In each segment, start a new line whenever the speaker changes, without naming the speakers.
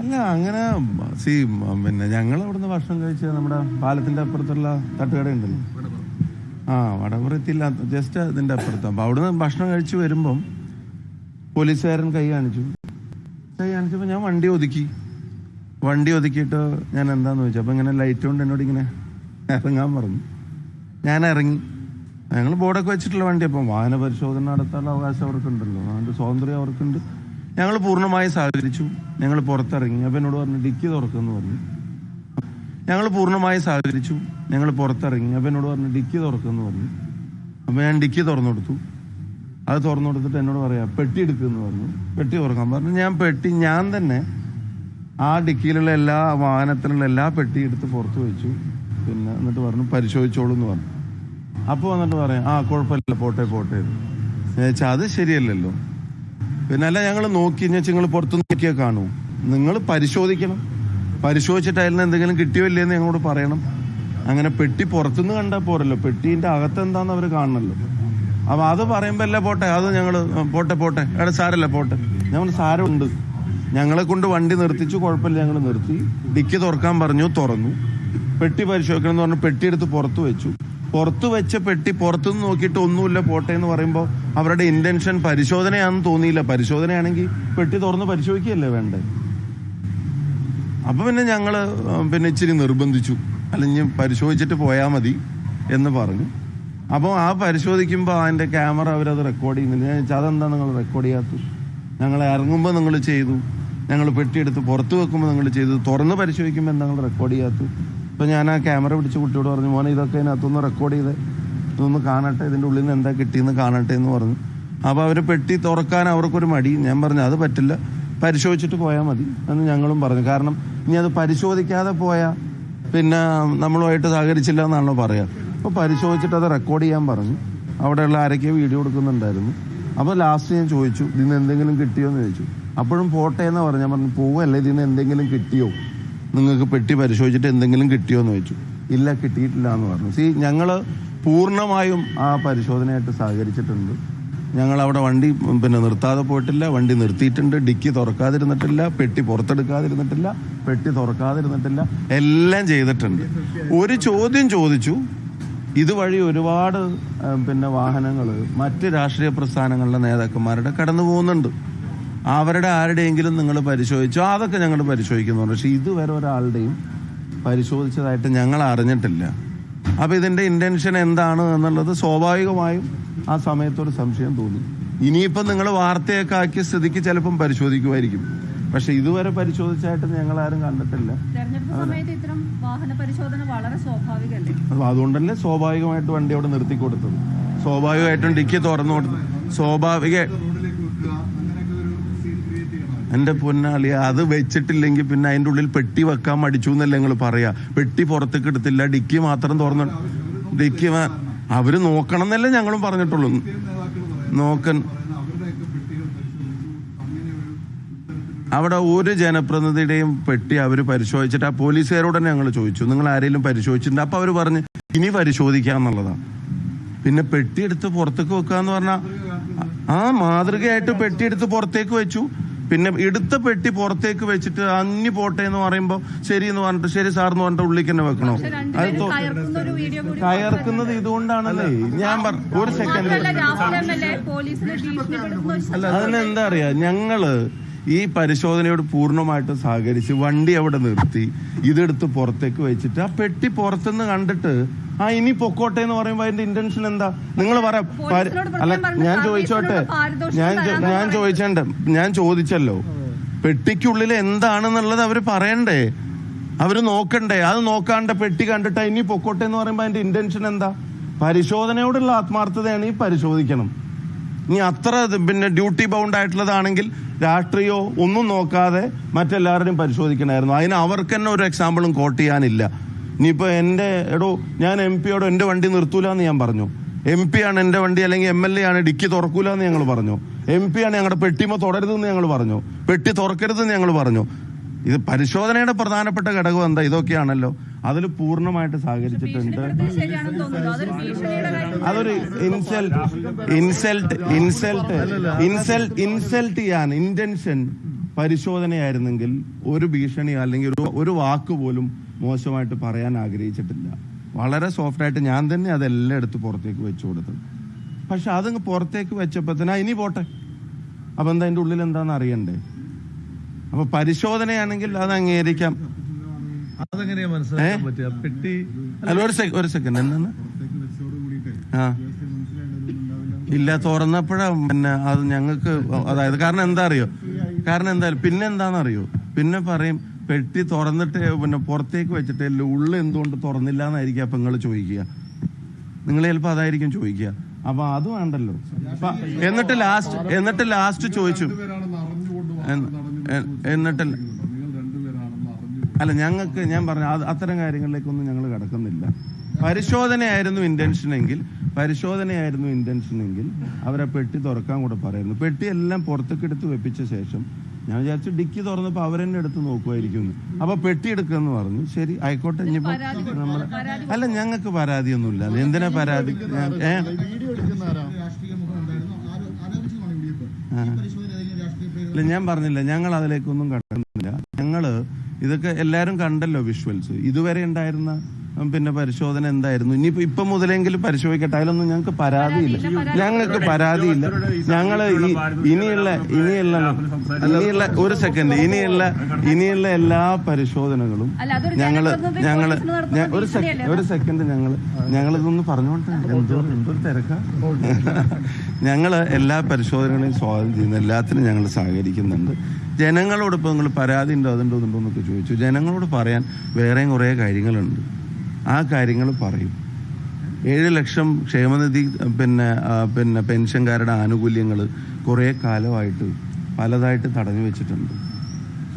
അല്ല അങ്ങനെ സി പിന്നെ ഞങ്ങൾ അവിടുന്ന് ഭക്ഷണം കഴിച്ച് നമ്മുടെ പാലത്തിന്റെ അപ്പുറത്തുള്ള തട്ടുകട ഉണ്ടല്ലോ ആ വടപുറത്തില്ല ജസ്റ്റ് അതിന്റെ അപ്പുറത്ത്. അപ്പൊ അവിടുന്ന് ഭക്ഷണം കഴിച്ച് വരുമ്പം പോലീസുകാരൻ കൈ കാണിച്ചു. കൈ കാണിച്ചപ്പോൾ ഞാൻ വണ്ടി ഒതുക്കി. വണ്ടി ഒതുക്കിയിട്ട് ഞാൻ എന്താന്ന് ചോദിച്ചു. അപ്പൊ ഇങ്ങനെ ലൈറ്റ് കൊണ്ട് എന്നോട് ഇങ്ങനെ ഇറങ്ങാൻ പറഞ്ഞു. ഞാൻ ഇറങ്ങി. ഞങ്ങൾ ബോർഡൊക്കെ വെച്ചിട്ടുള്ള വണ്ടി അപ്പം വാഹന പരിശോധന നടത്താനുള്ള അവകാശം അവർക്കുണ്ടല്ലോ. അതുകൊണ്ട് സ്വാതന്ത്ര്യം അവർക്കുണ്ട്. ഞങ്ങൾ പൂർണമായി സഹകരിച്ചു. ഞങ്ങൾ പുറത്തിറങ്ങി. അപ്പം എന്നോട് പറഞ്ഞു ഡിക്കി തുറക്കുമെന്ന് പറഞ്ഞു. ഞങ്ങൾ പൂർണമായി സഹകരിച്ചു. ഞങ്ങൾ പുറത്തിറങ്ങി. അപ്പം എന്നോട് പറഞ്ഞു ഡിക്കി തുറക്കുമെന്ന് പറഞ്ഞു. അപ്പം ഞാൻ ഡിക്കി തുറന്നു കൊടുത്തു അത് തുറന്നു കൊടുത്തിട്ട് എന്നോട് പറയാം പെട്ടി എടുക്കുമെന്ന് പറഞ്ഞു. പെട്ടി തുറക്കാൻ പറഞ്ഞു. ഞാൻ പെട്ടി ഞാൻ തന്നെ ആ ഡിക്കിയിലുള്ള എല്ലാ വാഹനത്തിലുള്ള എല്ലാ പെട്ടി എടുത്ത് പുറത്ത് വെച്ചു. പിന്നെ എന്നിട്ട് പറഞ്ഞു പരിശോധിച്ചോളൂ എന്ന് പറഞ്ഞു. അപ്പോൾ വന്നിട്ട് പറയാം ആ കുഴപ്പമില്ല. പോട്ടെ പോട്ടെ. എന്ന്. വെച്ചാൽ അത് ശരിയല്ലല്ലോ. പിന്നെ അല്ല ഞങ്ങൾ നോക്കി നിങ്ങൾ പുറത്തു നോക്കിയാൽ കാണൂ. നിങ്ങൾ പരിശോധിക്കണം. പരിശോധിച്ചിട്ട് അതിൽ നിന്ന് എന്തെങ്കിലും കിട്ടിയോ ഇല്ലയെന്ന് ഞങ്ങളോട് പറയണം. അങ്ങനെ പെട്ടി പുറത്തുനിന്ന് കണ്ടാൽ പോരല്ലോ. പെട്ടീന്റെ അകത്ത് എന്താണെന്ന് അവർ കാണണമല്ലോ അപ്പൊ അത് പറയുമ്പോ അല്ലേ പോട്ടെ അത് ഞങ്ങൾ പോട്ടെ പോട്ടെ. എടാ സാരല്ല പോട്ടെ. ഞങ്ങൾ സാരമുണ്ട്. ഞങ്ങളെ കൊണ്ട് വണ്ടി നിർത്തിച്ചു കുഴപ്പമില്ല ഞങ്ങൾ നിർത്തി. ഡിക്കി തുറക്കാൻ പറഞ്ഞു തുറന്നു. പെട്ടി പരിശോധിക്കണം എന്ന് പറഞ്ഞു പെട്ടി എടുത്ത് പുറത്ത് വെച്ചു. പുറത്ത് വെച്ച പെട്ടി പുറത്തുനിന്ന് നോക്കിയിട്ട് ഒന്നുമില്ല പോട്ടെ എന്ന് പറയുമ്പോൾ അവരുടെ ഇന്റൻഷൻ പരിശോധനയാണെന്ന് തോന്നിയില്ല. പരിശോധനയാണെങ്കിൽ പെട്ടി തുറന്ന് പരിശോധിക്കുകയല്ലേ വേണ്ടേ? അപ്പൊ പിന്നെ ഞങ്ങൾ പിന്നെ ഇച്ചിരി നിർബന്ധിച്ചു. അല്ലെങ്കിൽ പരിശോധിച്ചിട്ട് പോയാൽ മതി എന്ന് പറഞ്ഞു. അപ്പോൾ ആ പരിശോധിക്കുമ്പോൾ അതിന്റെ ക്യാമറ അവരത് റെക്കോർഡ് ചെയ്യുന്നില്ല. ഞാൻ ചോദിച്ചാൽ അതെന്താ നിങ്ങൾ റെക്കോർഡ് ചെയ്യാത്തത്? ഞങ്ങൾ ഇറങ്ങുമ്പോൾ നിങ്ങൾ ചെയ്തു. ഞങ്ങൾ പെട്ടിയെടുത്ത് പുറത്ത് വെക്കുമ്പോൾ നിങ്ങൾ ചെയ്തു. തുറന്ന് പരിശോധിക്കുമ്പോൾ എന്താ നിങ്ങൾ റെക്കോർഡ് ചെയ്യാത്തത്? അപ്പോൾ ഞാൻ ആ ക്യാമറ പിടിച്ച് കുട്ടിയോട് പറഞ്ഞു മോനെ ഇതൊക്കെ അതിനകത്തൊന്ന് റെക്കോർഡ് ചെയ്ത്. ഇതൊന്ന് കാണട്ടെ ഇതിന്റെ ഉള്ളിൽ നിന്ന് എന്താ കിട്ടിയെന്ന് കാണട്ടെ എന്ന് പറഞ്ഞു. അപ്പോൾ അവർ പെട്ടി തുറക്കാൻ അവർക്കൊരു മടി. ഞാൻ പറഞ്ഞു അത് പറ്റില്ല. പരിശോധിച്ചിട്ട് പോയാൽ മതി എന്ന് ഞങ്ങളും പറഞ്ഞു. കാരണം ഇനി അത് പരിശോധിക്കാതെ പോയാൽ പിന്നെ നമ്മളുമായിട്ട് സഹകരിച്ചില്ല എന്നാണല്ലോ പറയുക അപ്പോൾ പരിശോധിച്ചിട്ട് അത് റെക്കോർഡ് ചെയ്യാൻ പറഞ്ഞു. അവിടെയുള്ള ആരൊക്കെയോ വീഡിയോ എടുക്കുന്നുണ്ടായിരുന്നു അപ്പോൾ ലാസ്റ്റ് ഞാൻ ചോദിച്ചു ഇതിന് എന്തെങ്കിലും കിട്ടിയോ? എന്ന് ചോദിച്ചു. അപ്പോഴും പോട്ടെ എന്ന് പറഞ്ഞു. ഞാൻ പറഞ്ഞു പോവല്ലേ ഇതിന് എന്തെങ്കിലും കിട്ടിയോ? നിങ്ങൾക്ക് പെട്ടി പരിശോധിച്ചിട്ട് എന്തെങ്കിലും കിട്ടിയോ? എന്ന് ചോദിച്ചു. ഇല്ല കിട്ടിയിട്ടില്ല എന്ന് പറഞ്ഞു. സി ഞങ്ങൾ പൂർണമായും ആ പരിശോധനയായിട്ട് സഹകരിച്ചിട്ടുണ്ട്. ഞങ്ങൾ അവിടെ വണ്ടി പിന്നെ നിർത്താതെ പോയിട്ടില്ല. വണ്ടി നിർത്തിയിട്ടുണ്ട്. ഡിക്കി തുറക്കാതിരുന്നിട്ടില്ല. പെട്ടി പുറത്തെടുക്കാതിരുന്നിട്ടില്ല. പെട്ടി തുറക്കാതിരുന്നിട്ടില്ല. എല്ലാം ചെയ്തിട്ടുണ്ട്. ഒരു ചോദ്യം ചോദിച്ചു. ഇതുവഴി ഒരുപാട് പിന്നെ വാഹനങ്ങൾ മറ്റ് രാഷ്ട്രീയ പ്രസ്ഥാനങ്ങളുടെ നേതാക്കന്മാരുടെ കടന്നു പോകുന്നുണ്ട്. അവരുടെ ആരുടെയെങ്കിലും നിങ്ങൾ പരിശോധിച്ചോ? അതൊക്കെ ഞങ്ങൾ പരിശോധിക്കുന്നുണ്ട്. പക്ഷെ ഇതുവരെ ഒരാളുടെയും പരിശോധിച്ചതായിട്ട് ഞങ്ങൾ അറിഞ്ഞിട്ടില്ല. അപ്പൊ ഇതിന്റെ ഇന്റൻഷൻ എന്താണ് എന്നുള്ളത് സ്വാഭാവികമായും ആ സമയത്തൊരു സംശയം തോന്നി. ഇനിയിപ്പം നിങ്ങൾ വാർത്തയൊക്കെ ആക്കിയ സ്ഥിതിക്ക് ചിലപ്പം പരിശോധിക്കുമായിരിക്കും. പക്ഷെ ഇതുവരെ പരിശോധിച്ചായിട്ട് ഞങ്ങൾ ആരും കണ്ടിട്ടില്ല അതുകൊണ്ടല്ലേ സ്വാഭാവികമായിട്ട് വണ്ടി അവിടെ നിർത്തി കൊടുത്തത്. സ്വാഭാവികമായിട്ടും ഡിക്കി തുറന്നു കൊടുത്തു സ്വാഭാവിക എന്റെ പൊന്നാളി അത് വെച്ചിട്ടില്ലെങ്കിൽ പിന്നെ അതിന്റെ ഉള്ളിൽ പെട്ടി വെക്കാൻ മടിച്ചു എന്നല്ലേ നിങ്ങൾ പറയാ? പെട്ടി പുറത്തേക്ക് എടുത്തില്ല ഡിക്കി മാത്രം തുറന്നു ഡിക്കി അവർ നോക്കണം എന്നല്ലേ ഞങ്ങളും പറഞ്ഞിട്ടുള്ളൂ. നോക്കൻ. അവിടെ ഒരു ജനപ്രതിനിധിയുടെയും പെട്ടി അവർ പരിശോധിച്ചിട്ട് ആ പോലീസുകാരോട് തന്നെ ഞങ്ങൾ ചോദിച്ചു. നിങ്ങൾ ആരെങ്കിലും പരിശോധിച്ചിട്ടുണ്ട്? അപ്പൊ അവർ പറഞ്ഞ് ഇനി പരിശോധിക്കാന്നുള്ളതാണ് പിന്നെ പെട്ടി എടുത്ത് പുറത്തേക്ക് വെക്കാന്ന് പറഞ്ഞാൽ ആ മാതൃകയായിട്ട് പെട്ടി എടുത്ത് പുറത്തേക്ക് വെച്ചു. പിന്നെ എടുത്ത പെട്ടി പുറത്തേക്ക് വെച്ചിട്ട് അഞ്ഞു പോട്ടെ എന്ന് പറയുമ്പോ ശരി എന്ന് പറഞ്ഞിട്ട് ശരി സാർ എന്ന് പറഞ്ഞിട്ട് ഉള്ളിൽ തന്നെ വെക്കണോ? അത്
രണ്ടുപേരും ഒരു വീഡിയോ കൂടി
കയർക്കുന്നത് ഇതുകൊണ്ടാണല്ലേ? ഞാൻ പറ ഒരു സെക്കൻഡ്
അല്ല
അതിനെന്താ അറിയാ? ഞങ്ങൾ ഈ പരിശോധനയോട് പൂർണമായിട്ട് സഹകരിച്ച് വണ്ടി അവിടെ നിർത്തി ഇതെടുത്ത് പുറത്തേക്ക് വെച്ചിട്ട് ആ പെട്ടി പുറത്തുനിന്ന് കണ്ടിട്ട് ആ ഇനി പൊക്കോട്ടെ എന്ന് പറയുമ്പോ അതിന്റെ ഇന്റൻഷൻ എന്താ? നിങ്ങൾ പറയാം അല്ല ഞാൻ ചോദിച്ചോട്ടെ? ഞാൻ ഞാൻ ചോദിച്ചണ്ട് ഞാൻ ചോദിച്ചല്ലോ. പെട്ടിക്കുള്ളിൽ എന്താണെന്നുള്ളത് അവർ പറയണ്ടേ? അവർ നോക്കണ്ടേ? അത് നോക്കാണ്ട പെട്ടി കണ്ടിട്ട് ഇനി പൊക്കോട്ടെ എന്ന് പറയുമ്പോ അതിന്റെ ഇന്റൻഷൻ എന്താ? പരിശോധനയോടുള്ള ആത്മാർത്ഥതയാണ് ഈ പരിശോധിക്കണം. ഇനി അത്ര പിന്നെ ഡ്യൂട്ടി ബൗണ്ട് ആയിട്ടുള്ളതാണെങ്കിൽ രാഷ്ട്രീയോ ഒന്നും നോക്കാതെ മറ്റെല്ലാവരുടെയും പരിശോധിക്കണമായിരുന്നു. അതിന് അവർക്ക് തന്നെ ഒരു എക്സാമ്പിളും കോട്ട് ചെയ്യാനില്ല. ഇനിയിപ്പോൾ എന്റെ എടോ ഞാൻ എം പിയോട് എന്റെ വണ്ടി നിർത്തൂല എന്ന് ഞാൻ പറഞ്ഞു. എം പി ആണ് എന്റെ വണ്ടി അല്ലെങ്കിൽ എം എൽ എ ആണ് ഡിക്കി തുറക്കൂല എന്ന് ഞങ്ങൾ പറഞ്ഞു. എം പി ആണ് ഞങ്ങളുടെ പെട്ടിമ തുടരുതെന്ന് ഞങ്ങൾ പറഞ്ഞു. പെട്ടി തുറക്കരുതെന്ന് ഞങ്ങൾ പറഞ്ഞു. ഇത് പരിശോധനയുടെ പ്രധാനപ്പെട്ട ഘടകം എന്താ? ഇതൊക്കെയാണല്ലോ. അതിൽ പൂർണമായിട്ട് സഹകരിച്ചിട്ടുണ്ട്.
അതൊരു
insult insult insult insult insult ചെയ്യാൻ ഇന്റൻഷൻ പരിശോധനയായിരുന്നെങ്കിൽ ഒരു ഭീഷണി അല്ലെങ്കിൽ ഒരു ഒരു വാക്ക് പോലും മോശമായിട്ട് പറയാൻ ആഗ്രഹിച്ചിട്ടില്ല. വളരെ സോഫ്റ്റായിട്ട് ഞാൻ തന്നെ അതെല്ലാം എടുത്ത് പുറത്തേക്ക് വെച്ചു കൊടുത്തത് പക്ഷെ അതങ്ങ് പുറത്തേക്ക് വെച്ചപ്പോഴത്തേനാ ഇനി പോട്ടെ. അപ്പൊ എന്താ അതിന്റെ ഉള്ളിൽ എന്താണെന്ന് അറിയണ്ടേ? അപ്പൊ പരിശോധനയാണെങ്കിൽ അത് അംഗീകരിക്കാം.
അതെങ്ങനെയാ മനസ്സിലാക്കാൻ പറ്റുക പെട്ടി
അല്ല ഒരു സെക്കൻഡ് ഒരു സെക്കൻഡ് എന്താണ്? ആ. ഇല്ല തുറന്നപ്പോഴാ പിന്നെ അത് ഞങ്ങൾക്ക് അതായത് കാരണം എന്താ അറിയോ? കാരണം എന്താ പിന്നെ എന്താണെന്നറിയോ? പിന്നെ പറയും പെട്ടി തുറന്നിട്ട് പിന്നെ പുറത്തേക്ക് വെച്ചിട്ട് ഉള്ളിൽ എന്തുകൊണ്ട് തുറന്നില്ല എന്നായിരിക്കും അപ്പൊ നിങ്ങൾ ചോദിക്കുക. നിങ്ങൾ ചിലപ്പോൾ അതായിരിക്കും ചോദിക്കുക. അപ്പൊ അത് വേണ്ടല്ലോ. എന്നിട്ട് ലാസ്റ്റ് എന്നിട്ട് ലാസ്റ്റ് ചോദിച്ചു. എന്ന്- എന്നിട്ട് അല്ല ഞങ്ങൾക്ക് ഞാൻ പറഞ്ഞു അത് അത്തരം കാര്യങ്ങളിലേക്കൊന്നും ഞങ്ങൾ കടക്കുന്നില്ല. പരിശോധനയായിരുന്നു ഇന്റൻഷൻ എങ്കിൽ പരിശോധനയായിരുന്നു ഇന്റൻഷൻ എങ്കിൽ അവരെ പെട്ടി തുറക്കാൻ കൂടെ പറയുന്നു. പെട്ടി എല്ലാം പുറത്തേക്ക് എടുത്ത് വെപ്പിച്ച ശേഷം ഞാൻ വിചാരിച്ചു ഡിക്കി തുറന്നപ്പോ അവരെന്നെ എടുത്ത് നോക്കുമായിരിക്കും. അപ്പൊ പെട്ടി എടുക്കുമെന്ന് പറഞ്ഞു. ശരി ആയിക്കോട്ടെ ഇനിയിപ്പോ നമ്മളെ അല്ല ഞങ്ങൾക്ക് പരാതിയൊന്നുമില്ല. എന്തിനാ പരാതി ഞാൻ- ഏ ഇല്ല ഞാൻ പറഞ്ഞില്ല. ഞങ്ങൾ അതിലേക്കൊന്നും കടക്കുന്നില്ല. ഞങ്ങൾ ഇതൊക്കെ എല്ലാരും കണ്ടല്ലോ വിഷ്വൽസ് ഇതുവരെ ഉണ്ടായിരുന്ന പിന്നെ പരിശോധന എന്തായിരുന്നു? ഇനിയിപ്പോ ഇപ്പൊ മുതലെങ്കിലും പരിശോധിക്കട്ടെ. അതിലൊന്നും ഞങ്ങൾക്ക് പരാതിയില്ല. ഞങ്ങൾക്ക് പരാതിയില്ല. ഞങ്ങൾ ഈ- ഇനിയുള്ള ഇനിയുള്ള ഇനിയുള്ള ഒരു സെക്കൻഡ് ഇനിയുള്ള ഇനിയുള്ള എല്ലാ പരിശോധനകളും
ഞങ്ങൾ
ഞങ്ങൾ ഒരു സെക്കൻഡ് ഒരു സെക്കൻഡ് ഞങ്ങൾ ഞങ്ങൾ ഇതൊന്ന് പറഞ്ഞോട്ടെ. എന്തോ എന്തൊരു തിരക്കാ. ഞങ്ങൾ എല്ലാ പരിശോധനകളെയും സ്വാഗതം ചെയ്യുന്നു. എല്ലാത്തിനും ഞങ്ങൾ സഹകരിക്കുന്നുണ്ട്. ജനങ്ങളോട് ഇപ്പോൾ നിങ്ങൾ പരാതി ഉണ്ടോ അതുണ്ടോ ഉണ്ടോ എന്നൊക്കെ ചോദിച്ചു. ജനങ്ങളോട് പറയാൻ വേറെയും കുറേ കാര്യങ്ങളുണ്ട്. ആ കാര്യങ്ങൾ പറയും. ഏഴ് ലക്ഷം ക്ഷേമനിധി പിന്നെ പിന്നെ പെൻഷൻകാരുടെ ആനുകൂല്യങ്ങൾ കുറേ കാലമായിട്ട് പലതായിട്ട് തടഞ്ഞു വെച്ചിട്ടുണ്ട്.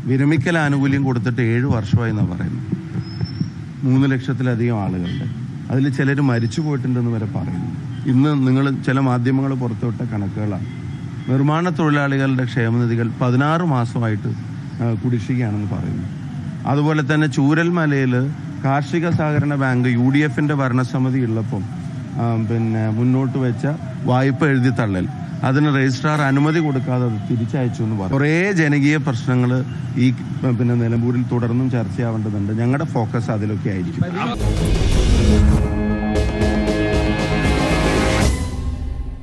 വിരമിക്കൽ ആനുകൂല്യം കൊടുത്തിട്ട് ഏഴ് വർഷമായി എന്നാണ് പറയുന്നത്. മൂന്ന് ലക്ഷത്തിലധികം ആളുകളുടെ. അതിൽ ചിലർ മരിച്ചു പോയിട്ടുണ്ടെന്ന് വരെ പറയുന്നു. ഇന്ന് നിങ്ങൾ ചില മാധ്യമങ്ങൾ പുറത്തുവിട്ട കണക്കുകളാണ്. നിർമ്മാണ തൊഴിലാളികളുടെ ക്ഷേമനിധികൾ പതിനാറ് മാസമായിട്ട് കുടിശ്ശികയാണെന്ന് പറയുന്നു. അതുപോലെ തന്നെ ചൂരൽമലയിൽ കാർഷിക സഹകരണ ബാങ്ക് യു ഡി എഫിന്റെ ഭരണസമിതി ഉള്ളപ്പം പിന്നെ മുന്നോട്ട് വെച്ച വായ്പ എഴുതി തള്ളൽ. അതിന് രജിസ്ട്രാർ അനുമതി കൊടുക്കാതെ അത് തിരിച്ചയച്ചു എന്ന് പറഞ്ഞു. കുറേ ജനകീയ പ്രശ്നങ്ങൾ ഈ പിന്നെ നിലമ്പൂരിൽ തുടർന്നും ചർച്ചയാവേണ്ടതുണ്ട്. ഞങ്ങളുടെ ഫോക്കസ് അതിലൊക്കെ ആയിരിക്കും.